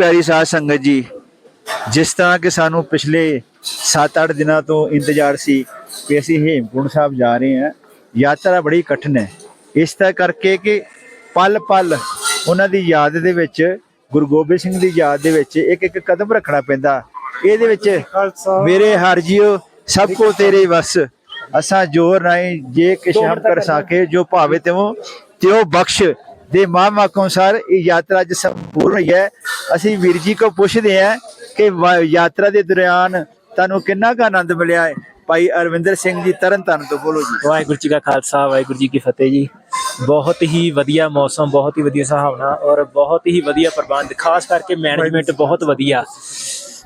ਪਿਆਰੀ ਸਾਧ ਸੰਗਤ ਜੀ, ਜਿਸ ਤਰ੍ਹਾਂ ਕਿ ਸਾਨੂੰ ਪਿਛਲੇ 7-8 ਦਿਨਾਂ ਤੋਂ ਇੰਤਜ਼ਾਰ ਸੀ ਕਿ ਅਸੀਂ ਹੇਮਕੁੰਟ ਸਾਹਿਬ ਜਾ ਰਹੇ ਹਾਂ। ਯਾਤਰਾ ਬੜੀ ਕਠਿਨ ਹੈ। ਇਸ ਤਰ੍ਹਾਂ ਕਰਕੇ ਕਿ ਪਲ ਪਲ ਉਹਨਾਂ ਦੀ ਯਾਦ ਦੇ ਵਿੱਚ, ਗੁਰੂ ਗੋਬਿੰਦ ਸਿੰਘ ਦੀ ਯਾਦ ਦੇ ਵਿੱਚ ਇੱਕ ਇੱਕ ਕਦਮ ਰੱਖਣਾ ਪੈਂਦਾ। ਇਹਦੇ ਵਿੱਚ ਮੇਰੇ ਹਰ ਜੀਓ ਸਭ ਕੋ ਤੇਰੇ ਵਸ। ਅਸਾਂ ਜੋਰ ਨਹੀਂ ਜੇ ਕਿਛ ਹਮ ਕਰ ਸਾਕੇ, ਜੋ ਭਾਵੇ ਤਿਵੋ ਤਿਉ ਬਖਸ਼। ਦੇ ਮਹਾਂਵਾਕ ਅਨੁਸਾਰ ਇਹ ਯਾਤਰਾ ਅੱਜ ਸੰਪੂਰਨ ਹੋਈ ਹੈ। ਅਸੀਂ ਵੀਰ ਜੀ ਕੋ ਪੁੱਛਦੇ ਹਾਂ ਕਿ ਯਾਤਰਾ ਦੇ ਦੌਰਾਨ ਤੁਹਾਨੂੰ ਕਿੰਨਾ ਕੁ ਆਨੰਦ ਮਿਲਿਆ ਹੈ? ਭਾਈ ਅਰਵਿੰਦਰ ਸਿੰਘ ਜੀ ਤਰਨ ਤਾਰਨ ਤੋਂ ਬੋਲੋ ਜੀ। ਵਾਹਿਗੁਰੂ ਜੀ ਕਾ ਖਾਲਸਾ ਵਾਹਿਗੁਰੂ ਜੀ ਕੀ ਫਤਿਹ ਜੀ। ਬਹੁਤ ਹੀ ਵਧੀਆ ਮੌਸਮ ਬਹੁਤ ਹੀ ਵਧੀਆ ਸੁਹਾਵਣਾ ਔਰ ਬਹੁਤ ਹੀ ਵਧੀਆ ਪ੍ਰਬੰਧ ਖਾਸ ਕਰਕੇ ਮੈਨੇਜਮੈਂਟ ਬਹੁਤ ਵਧੀਆ।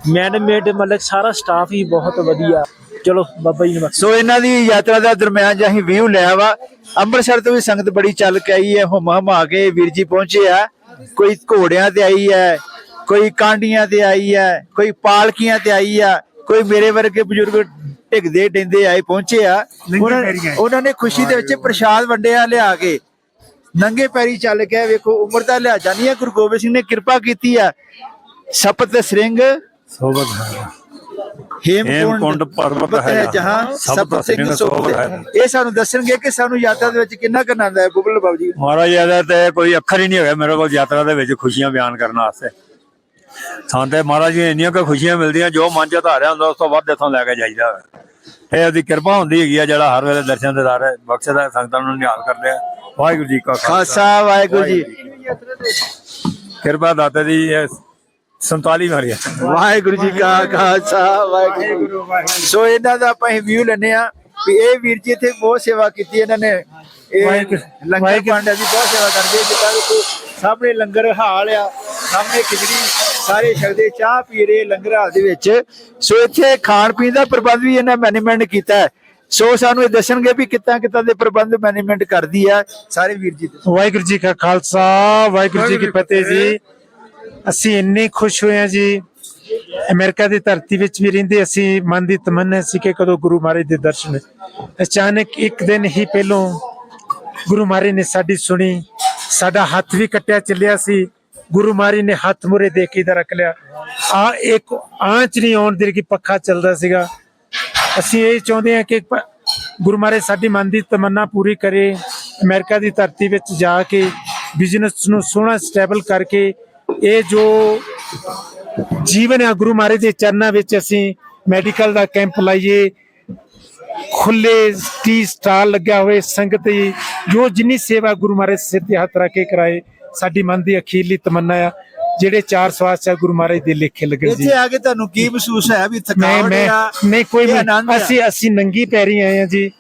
ਮੈਨੇਜਮੈਂਟ ਮਤਲਬ ਸਾਰਾ ਸਟਾਫ ਹੀ ਬਹੁਤ ਵਧੀਆ। ਚਲੋ ਬਾਬਾ ਜੀ ਨੂੰ ਬਖਸ਼- ਸੋ ਇਹਨਾਂ ਦੀ ਯਾਤਰਾ ਦਾ ਦਰਮਿਆਨ ਜਾਂ ਅਸੀਂ ਵਿਊ ਲਿਆ ਵਾ। ਅੰਮ੍ਰਿਤਸਰ ਤੋਂ ਵੀ ਸੰਗਤ ਬੜੀ ਚੱਲ ਕੇ ਆਈ ਹੈ ਹੁਮਾ ਹੁਮਾ ਕੇ ਵੀਰ ਜੀ ਪਹੁੰਚੇ ਆ। ਕੋਈ ਘੋੜਿਆਂ ਤੇ ਆਈ ਹੈ ਕੋਈ ਕਾਂਡੀਆਂ ਤੇ ਆਈ ਹੈ ਕੋਈ ਪਾਲਕੀਆਂ ਤੇ ਆਈ ਆ ਕੋਈ ਮੇਰੇ ਵਰਗੇ ਬਜ਼ੁਰਗ ਢਿੱਗਦੇ ਡਿੰਦੇ ਆਏ ਪਹੁੰਚੇ ਆ। ਉਹਨਾਂ ਨੇ ਖੁਸ਼ੀ ਦੇ ਵਿੱਚ ਪ੍ਰਸ਼ਾਦ ਵੰਡਿਆ ਲਿਆ ਕੇ ਨੰਗੇ ਪੈਰੀ ਚੱਲ ਕੇ ਵੇਖੋ ਉਮਰ ਦਾ ਲਿਹਾਜ਼ਾ ਨਹੀਂ ਹੈ। ਗੁਰੂ ਗੋਬਿੰਦ ਸਿੰਘ ਨੇ ਕਿਰਪਾ ਕੀਤੀ ਆ। ਸਪਤ ਸਿੰਘ ਹੇਮਕੁੰਡ ਹੇਮਕੁੰਡ ਪਰਬਤ ਹੈ ਜਹਾਂ ਸਭ ਸਿੰਘ ਸੋਭਤ ਹੈ ਹੈ। ਇਹ ਸਾਨੂੰ ਦੱਸਣਗੇ ਕਿ ਸਾਨੂੰ ਯਾਤਰਾ ਦੇ ਵਿੱਚ ਕਿੰਨਾ ਕੁ ਆਨੰਦ ਹੈ ਬੁੱਬਲ ਬਾਬੂ ਜੀ? ਮਹਾਰਾਜ ਇਹਦਾ ਤੇ ਕੋਈ ਅੱਖਰ ਹੀ ਨਹੀਂ ਹੈਗਾ ਮੇਰੇ ਕੋਲ ਯਾਤਰਾ ਦੇ ਵਿੱਚ ਖੁਸ਼ੀਆਂ ਬਿਆਨ ਕਰਨ ਵਾਸਤੇ। ਸਾਨੂੰ ਤੇ ਮਹਾਰਾਜ ਜੀ ਇੰਨੀਆਂ ਕੁ ਖੁਸ਼ੀਆਂ ਮਿਲਦੀਆਂ ਜੋ ਮਨ ਚ ਧਾਰਿਆ ਹੁੰਦਾ ਉਸ ਤੋਂ ਵੱਧ ਇੱਥੋਂ ਲੈ ਕੇ ਜਾਈਦਾ ਹੈ। ਇਹ ਉਹਦੀ ਕਿਰਪਾ ਹੁੰਦੀ ਹੈਗੀ ਆ ਜਿਹੜਾ ਹਰ ਵੇਲੇ ਦਰਸ਼ਨ ਦਿਦਾਰ ਬਖਸ਼ਦਾ ਸੰਗਤਾਂ ਨੂੰ ਨਿਹਾਲ ਕਰਦੇ ਆ। ਵਾਹਿਗੁਰੂ ਜੀ ਕਾ ਖਾਲਸਾ। ਵਾਹਿਗੁਰੂ ਜੀ। ਕਿਰਪਾ ਦਾਤੇ ਦੀ 47 ਮਾਰੀਆ ਵਾਹਿਗੁਰੂ ਜੀ ਕਾ ਖਾਲਸਾ ਵਾਹਿਗੁਰੂ ਸੋ ਇਹਨਾਂ ਦਾ ਆਪਾਂ ਵਿਊ ਲੈਨੇ ਆ ਵੀ ਇਹ ਵੀਰ ਜੀ ਇੱਥੇ ਬਹੁਤ ਸੇਵਾ ਕੀਤੀ ਇਹਨਾਂ ਨੇ। ਇਹ ਲੰਗਰ ਪਾਂਡਿਆ ਦੀ ਬਹੁਤ ਸੇਵਾ ਕਰਦੇ ਜਿੱਦਾਂ ਦੇਖੋ ਸਾਹਮਣੇ ਲੰਗਰ ਹਾਲ ਆ ਸਾਹਮਣੇ ਖਿਚੜੀ ਸਾਰੇ ਛਕਦੇ ਚਾਹ ਪੀ ਰਹੇ ਲੰਗਰ ਹਾਲ ਦੇ ਵਿੱਚ। ਸੋ ਇੱਥੇ ਖਾਣ ਪੀਣ ਦਾ ਪ੍ਰਬੰਧ ਵੀ ਇਹਨਾਂ ਮੈਨੇਜਮੈਂਟ ਕੀਤਾ ਹੈ। ਸੋ ਸਾਨੂੰ ਇਹ ਦੱਸਣਗੇ ਵੀ ਕਿੱਦਾਂ ਕਿੱਦਾਂ ਦੇ ਪ੍ਰਬੰਧ ਮੈਨੇਜਮੈਂਟ ਕਰਦੀ ਆ ਸਾਰੇ ਵੀਰ ਜੀ। ਵਾਹਿਗੁਰੂ ਜੀ ਕਾ ਖਾਲਸਾ ਵਾਹਿਗੁਰੂ ਜੀ ਕੀ ਫਤਿਹ ਜੀ। ਅਸੀਂ ਇੰਨੇ ਖੁਸ਼ ਹੋਏ ਹਾਂ ਜੀ। ਅਮਰੀਕਾ ਦੀ ਧਰਤੀ ਵਿੱਚ ਵੀ ਰਹਿੰਦੇ, ਅਸੀਂ ਮਨ ਦੀ ਤਮੰਨਾ ਸੀ ਕਿ ਕਦੋਂ ਗੁਰੂ ਮਹਾਰਾਜ ਦੇ ਦਰਸ਼ਨ ਅਚਾਨਕ ਇੱਕ ਦਿਨ ਹੀ ਪਹਿਲੋਂ ਗੁਰੂ ਮਹਾਰਾਜ ਨੇ ਸਾਡੀ ਸੁਣੀ, ਸਾਡਾ ਹੱਥ ਵੀ ਕੱਟਿਆ, ਚੱਲਿਆ ਸੀ। ਗੁਰੂ ਮਹਾਰਾਜ ਨੇ ਹੱਥ ਮੁਰੇ ਦੇ ਕੇ ਇਧਰ ਰੱਖ ਲਿਆ। ਆ ਇੱਕ ਆਂਚ ਨਹੀਂ ਆਉਣ ਦੇ ਕਿ ਪੱਖਾ ਚੱਲਦਾ ਸੀਗਾ। ਅਸੀਂ ਇਹ ਚਾਹੁੰਦੇ ਹਾਂ ਕਿ ਗੁਰੂ ਮਹਾਰਾਜ ਸਾਡੀ ਮਨ ਦੀ ਤਮੰਨਾ ਪੂਰੀ ਕਰੇ। ਅਮਰੀਕਾ ਦੀ ਧਰਤੀ ਵਿੱਚ ਜਾ ਕੇ ਬਿਜ਼ਨਸ ਨੂੰ ਸੋਹਣਾ ਸਟੇਬਲ ਕਰਕੇ ਇਹ ਜੋ ਜੀਵਨ ਹੈ ਗੁਰੂ ਮਹਾਰਾਜ ਦੇ ਚਰਨਾਂ ਵਿੱਚ ਅਸੀਂ ਮੈਡੀਕਲ ਦਾ ਕੈਂਪ ਲਾਈਏ ਖੁੱਲੇ ਟੀ ਸਟਾਲ ਲੱਗਿਆ ਹੋਏ ਸੰਗਤ ਜੋ ਜਿੰਨੀ ਸੇਵਾ ਗੁਰੂ ਮਹਾਰਾਜ ਸਿਰ ਤੇ ਹੱਥ ਰੱਖ ਕੇ ਕਰਾਏ ਸਾਡੀ ਮਨ ਦੀ ਅਖੀਰਲੀ ਤਮੰਨਾ ਆ ਜਿਹੜੇ ਚਾਰ ਸਵਾਸ ਆ ਗੁਰੂ ਮਹਾਰਾਜ ਦੇ ਲੇਖੇ ਲੱਗਣ ਜੀ। ਇੱਥੇ ਆ ਕੇ ਤੁਹਾਨੂੰ ਕੀ ਮਹਿਸੂਸ ਹੋਇਆ ਵੀ ਥਕਾਵਟ ਆ ਨਹੀਂ ਕੋਈ? ਅਸੀਂ ਅਸੀਂ ਨੰਗੀ ਪੈਰੀ ਆਏ ਆ ਜੀ।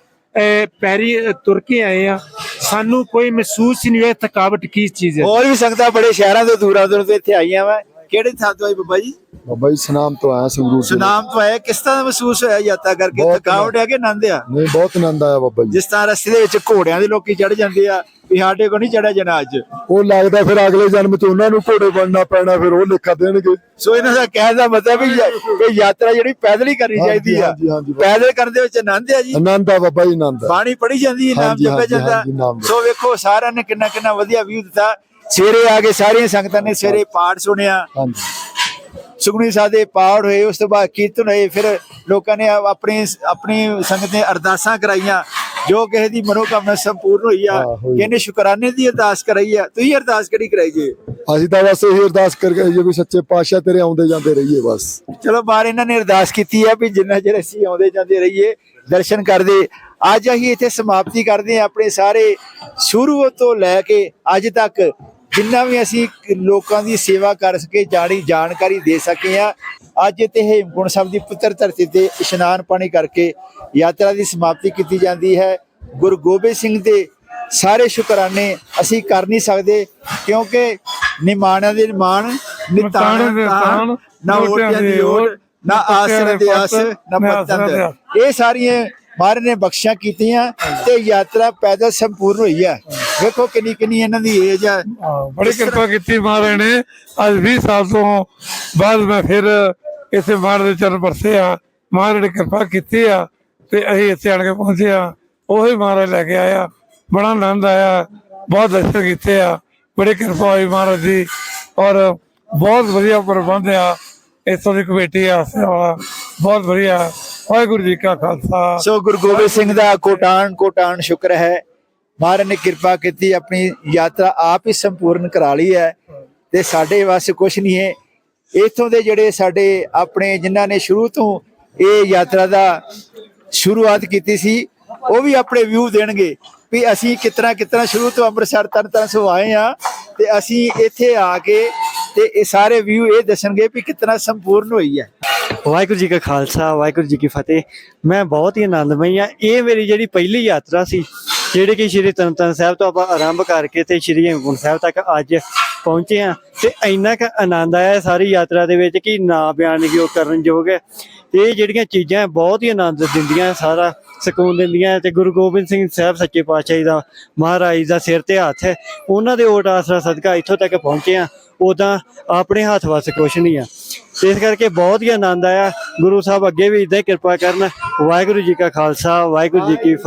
ਪੈਰੀ ਤੁਰ ਕੇ ਆਏ ਆ। ਸਾਨੂੰ ਕੋਈ ਮਹਿਸੂਸ ਹੀ ਨਹੀਂ ਹੋਇਆ, ਥਕਾਵਟ ਕੀ ਚੀਜ਼ ਹੈ। ਹੋਰ ਵੀ ਸੰਗਤਾਂ ਬੜੇ ਸ਼ਹਿਰਾਂ ਤੋਂ ਦੂਰਾਂ ਦੂਰ ਤੋਂ ਇੱਥੇ ਆਈਆਂ ਵਾ। ਕਿਹੜੇ ਥਾਂ ਤੋਂ ਆਈ ਬੱਬਾ ਜੀ? ਬਾਬਾ ਜੀ ਸਨਾਮ ਤੋਂ ਆਇਆ ਸੰਗਰੂਰ ਜ਼ਿਲ੍ਹੇ। ਸੁਨਾਮ ਤੋਂ ਆਏ ਕਿਸ ਤਰ੍ਹਾਂ ਮਹਿਸੂਸ ਹੋਇਆ ਯਾਤਰਾ ਕਰਕੇ? ਬਹੁਤ ਥਕਾਵਟ ਹੈ ਕਿ ਆਨੰਦ ਆ? ਨਹੀਂ ਬਹੁਤ ਆਨੰਦ ਆਇਆ ਬਾਬਾ ਜੀ। ਜਿਸ ਤਰ੍ਹਾਂ ਰਸਤੇ ਦੇ ਵਿੱਚ ਘੋੜਿਆਂ ਦੇ ਲੋਕੀ ਚੜ ਜਾਂਦੇ ਆ ਵੀ ਸਾਡੇ ਕੋ ਨਹੀਂ ਚੜਿਆ ਜਾਣਾ ਅੱਜ। ਉਹ ਲੱਗਦਾ ਫਿਰ ਅਗਲੇ ਜਨਮ ਚ ਉਹਨਾਂ ਨੂੰ ਘੋੜੇ ਬਣਨਾ ਪੈਣਾ ਫਿਰ ਉਹ ਲੇਖਾ ਦੇਣਗੇ। ਸੋ ਇਹਨਾਂ ਦਾ ਕਹਿਣ ਦਾ ਮਤਲਬ ਵੀ ਯਾ- ਕਿ ਯਾਤਰਾ ਜਿਹੜੀ ਪੈਦਲ ਹੀ ਕਰਨੀ ਹਾਂਜੀ, ਚਾਹੀਦੀ ਆ। ਹਾਂਜੀ, ਹਾਂਜੀ। ਪੈਦਲ ਕਰਨ ਦੇ ਵਿੱਚ ਆਨੰਦ ਆ ਜੀ। ਆਨੰਦ ਆ ਬਾਬਾ ਜੀ ਆਨੰਦ ਆ। ਬਾਣੀ ਪੜੀ ਜਾਂਦੀ ਹੈ ਨਾਮ ਹਾਂਜੀ, ਜਪਿਆ ਹਾਂਜੀ, ਜਾਂਦਾ। ਹਾਂਜੀ, ਨਾਮ ਜਪਿਆ। ਸੋ ਵੇਖੋ ਸਾਰਿਆਂ ਨੇ ਕਿੰਨਾ ਕਿੰਨਾ ਵਧੀਆ ਵਿਊ ਦਿੱਤਾ। ਸਵੇਰੇ ਆ ਕੇ ਸਾਰੀਆਂ ਸੰਗਤਾਂ ਨੇ ਸਵੇਰੇ ਪਾਠ ਸੁਣਿਆ। ਹਾਂਜੀ। ਸੁਖਮਨੀ ਸਾਹਿਬ ਦੇ ਪਾਠ ਹੋਏ ਉਸ ਤੋਂ ਬਾਅਦ ਕੀਰਤਨ ਹੋਏ ਫਿਰ ਲੋਕਾਂ ਨੇ ਆ- ਆਪਣੀ ਆਪਣੀ ਸੰਗਤ ਨੇ ਅਰਦਾਸਾਂ ਕਰਾਈਆਂ ਜੋ ਕਿਸੇ ਦੀ ਮਨੋਕਾਮਨਾ ਸੰਪੂਰਨ ਹੋਈ ਆ। ਕਿਹਨੇ ਸ਼ੁਕਰਾਨੇ ਦੀ ਅਰਦਾਸ ਕਰਾਈ ਆ ਤੁਸੀਂ ਅਰਦਾਸ ਕਿਹੜੀ ਕਰਾਈ ਜੇ? ਅਸੀਂ ਤਾਂ ਬਸ ਇਹੀ ਅਰਦਾਸ ਕਰਕੇ ਜੇ ਵੀ ਸੱਚੇ ਪਾਤਸ਼ਾਹ ਤੇਰੇ ਆਉਂਦੇ ਜਾਂਦੇ ਰਹੀਏ ਬਸ। ਚਲੋ ਬਾਹਰ ਇਹਨਾਂ ਨੇ ਅਰਦਾਸ ਕੀਤੀ ਆ ਵੀ ਜਿੰਨਾ ਚਿਰ ਅਸੀਂ ਆਉਂਦੇ ਜਾਂਦੇ ਰਹੀਏ ਦਰਸ਼ਨ ਕਰਦੇ। ਅੱਜ ਅਸੀਂ ਇੱਥੇ ਸਮਾਪਤੀ ਕਰਦੇ ਹਾਂ ਆਪਣੇ ਸਾਰੇ ਸ਼ੁਰੂ ਤੋਂ ਲੈ ਕੇ ਅੱਜ ਤੱਕ ਜਿੰਨਾ ਵੀ ਅਸੀਂ ਲੋਕਾਂ ਦੀ ਸੇਵਾ ਕਰ ਸਕੇ ਜਾਣੀ ਜਾਣਕਾਰੀ ਦੇ ਸਕੇ ਆ ਅੱਜ ਇੱਥੇ ਹੇਮਕੁੰਟ ਸਾਹਿਬ ਦੀ ਪੁੱਤਰ ਧਰਤੀ ਤੇ ਇਸ਼ਨਾਨ ਪਾਣੀ ਕਰਕੇ ਯਾਤਰਾ ਦੀ ਸਮਾਪਤੀ ਕੀਤੀ ਜਾਂਦੀ ਹੈ। ਗੁਰੂ ਗੋਬਿੰਦ ਸਿੰਘ ਦੇ ਸਾਰੇ ਸ਼ੁਕਰਾਨੇ ਅਸੀਂ ਕਰ ਨਹੀਂ ਸਕਦੇ ਕਿਉਂਕਿ ਨਿਮਾਣਾਂ ਦੇ ਨਿਮਾਣ ਨਿਤਾਣ ਦੇ ਤਾਣ ਨਾ ਓਟਿਆਂ ਦੀ ਓਟ ਨਾ ਆਸਣ ਦੇ ਆਸ ਨਾ ਪੱਤਨ ਦੇ ਇਹ ਸਾਰੀਆਂ ਮਹਾਰਾਜ ਨੇ ਬਖਸ਼ਿਸ਼ਾਂ ਕੀਤੀਆਂ ਤੇ ਯਾਤਰਾ ਪੈਦਲ ਸੰਪੂਰਨ ਹੋਈ ਹੈ। ਵੇਖੋ ਕਿੰਨੀ ਕਿੰਨੀ ਇਹਨਾਂ ਦੀ ਏਜ ਹੈ ਬੜੀ ਕਿਰਪਾ ਕੀਤੀ ਮਹਾਰਾਜ ਨੇ। ਅੱਜ 20 ਸਾਲ ਤੋਂ ਬਾਅਦ ਮੈਂ ਫਿਰ ਇਸੇ ਮਹਾਰਾਜ ਦੇ ਚਰਨ ਪਰਸੇ ਆ। ਮਹਾਰਾਜ ਨੇ ਕਿਰਪਾ ਕੀਤੀ ਆ ਤੇ ਅਸੀਂ ਇੱਥੇ ਆਣ ਕੇ ਪਹੁੰਚੇ ਆ। ਉਹੀ ਮਹਾਰਾਜ ਲੈ ਕੇ ਆਇਆ। ਬੜਾ ਆਨੰਦ ਆਇਆ। ਬਹੁਤ ਦਰਸ਼ਨ ਕੀਤੇ ਆ। ਬੜੀ ਕਿਰਪਾ ਹੋਈ ਮਹਾਰਾਜ ਦੀ। ਔਰ ਬਹੁਤ ਵਧੀਆ ਪ੍ਰਬੰਧ ਆ। ਇੱਥੋਂ ਦੀ ਕਮੇਟੀ ਆ ਸੇਵਾ ਬਹੁਤ ਵਧੀਆ। ਵਾਹਿਗੁਰੂ ਜੀ ਕਾ ਖਾਲਸਾ। ਸੋ ਗੁਰੂ ਗੋਬਿੰਦ ਸਿੰਘ ਦਾ ਕੋਟਾਨ ਕੋਟਾਨ ਸ਼ੁਕਰ ਹੈ। ਮਹਾਰਾਜ ਨੇ ਕਿਰਪਾ ਕੀਤੀ, ਆਪਣੀ ਯਾਤਰਾ ਆਪ ਹੀ ਸੰਪੂਰਨ ਕਰਾ ਲਈ ਹੈ ਤੇ ਸਾਡੇ ਵਾਸਤੇ ਕੁਝ ਨਹੀਂ ਹੈ। ਇਥੋਂ ਦੇ ਜਿਹੜੇ ਸਾਡੇ ਆਪਣੇ ਜਿਨ੍ਹਾਂ ਨੇ ਸ਼ੁਰੂ ਤੋਂ ਇਹ ਯਾਤਰਾ ਦਾ ਸ਼ੁਰੂਆਤ ਕੀਤੀ ਸੀ, ਉਹ ਵੀ ਆਪਣੇ ਵਿਊ ਦੇਣਗੇ ਵੀ ਅਸੀਂ ਕਿਤਨਾ ਕਿਤਨਾ ਸ਼ੁਰੂ ਤੋਂ ਅੰਮ੍ਰਿਤਸਰ ਤਰਨ ਤਾਰਨ ਤੋਂ ਆਏ ਆ ਤੇ ਅਸੀਂ ਇੱਥੇ ਆ ਕੇ ਤੇ ਇਹ ਸਾਰੇ ਵਿਊ ਇਹ ਦੱਸਣਗੇ ਵੀ ਕਿਤਨਾ ਸੰਪੂਰਨ ਹੋਈ ਹੈ। ਵਾਹਿਗੁਰੂ ਜੀ ਕਾ ਖਾਲਸਾ, ਵਾਹਿਗੁਰੂ ਜੀ ਕੀ ਫਤਿਹ। ਮੈਂ ਬਹੁਤ ਹੀ ਆਨੰਦਮਈ ਆ ਇਹ ਮੇਰੀ ਜਿਹੜੀ ਪਹਿਲੀ ਯਾਤਰਾ ਸੀ ਜਿਹੜੇ ਕਿ ਸ਼੍ਰੀ ਤਨਤਨ ਸਾਹਿਬ ਤੋਂ ਆਪਾਂ ਆਰੰਭ ਕਰਕੇ ਤੇ ਸ਼੍ਰੀ ਹੇਮਕੁੰਟ ਸਾਹਿਬ ਤੱਕ ਅੱਜ ਪਹੁੰਚੇ ਆ ਤੇ ਇੰਨਾ ਕੁ ਆਨੰਦ ਆਇਆ ਸਾਰੀ ਯਾਤਰਾ ਦੇ ਵਿੱਚ ਕਿ ਨਾ ਬਿਆਨਯੋਗ ਕਰਨ ਯੋਗ ਹੈ। ਇਹ ਜਿਹੜੀਆਂ ਚੀਜ਼ਾਂ ਬਹੁਤ ਹੀ ਆਨੰਦ ਦਿੰਦੀਆਂ ਸਾਰਾ ਸਕੂਨ ਦਿੰਦੀਆਂ ਤੇ ਗੁਰੂ ਗੋਬਿੰਦ ਸਿੰਘ ਸਾਹਿਬ ਸੱਚੇ ਪਾਤਸ਼ਾਹ ਜੀ ਦਾ ਮਹਾਰਾਜ ਦਾ ਸਿਰ ਤੇ ਹੱਥ ਹੈ। ਉਹਨਾਂ ਦੇ ਓਟ ਆਸਰਾ ਸਦਕਾ ਇੱਥੋਂ ਤੱਕ ਪਹੁੰਚੇ ਆ ਉਦਾਂ ਆਪਣੇ ਹੱਥ ਵਾਸਤੇ ਕੁਛ ਨਹੀਂ ਆ ਇਸ ਕਰਕੇ ਬਹੁਤ ਹੀ ਆਨੰਦ ਆਇਆ। ਗੁਰੂ ਸਾਹਿਬ ਅੱਗੇ ਵੀ ਇਦਾਂ ਹੀ ਕਿਰਪਾ ਕਰਨ। ਵਾਹਿਗੁਰੂ ਜੀ ਕਾ ਖਾਲਸਾ, ਵਾਹਿਗੁਰੂ ਜੀ ਕੀ ਫਤਿਹ।